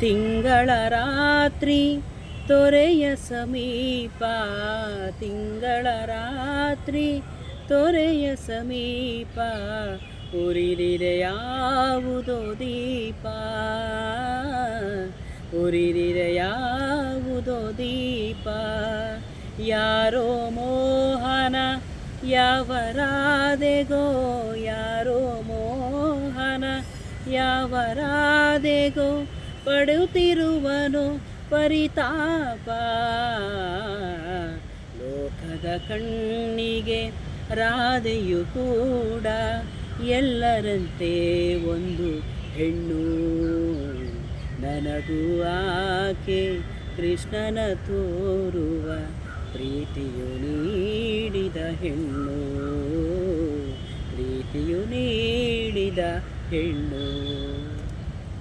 ತಿಂಗಳ ರಾತ್ರಿ ತೊರೆಯ ಸಮೀಪ, ತಿಂಗಳ ರಾತ್ರಿ ತೊರೆಯ ಸಮೀಪ, ಉರಿದಿದೆ ಯಾವುದೋ ದೀಪ. ಉರಿದಿದೆ ಯಾವುದೋ ದೀಪ. ಯಾರೋ ಮೋಹನ ಯಾವ ರಾಧೆಗೋ ಯಾರೋ ಮೋಹನ ಯಾವ ರಾಧೆಗೋ ಪಡುತ್ತಿರುವನು ಪರಿತಾಪ. ಲೋಕದ ಕಣ್ಣಿಗೆ ರಾಧೆಯು ಕೂಡ ಎಲ್ಲರಂತೆ ಒಂದು ಹೆಣ್ಣು. ನನಗೂ ಆಕೆ ಕೃಷ್ಣನ ತೋರುವ ಪ್ರೀತಿಯು ನೀಡಿದ ಹೆಣ್ಣು. ಪ್ರೀತಿಯು ನೀಡಿದ ಹೆಣ್ಣು.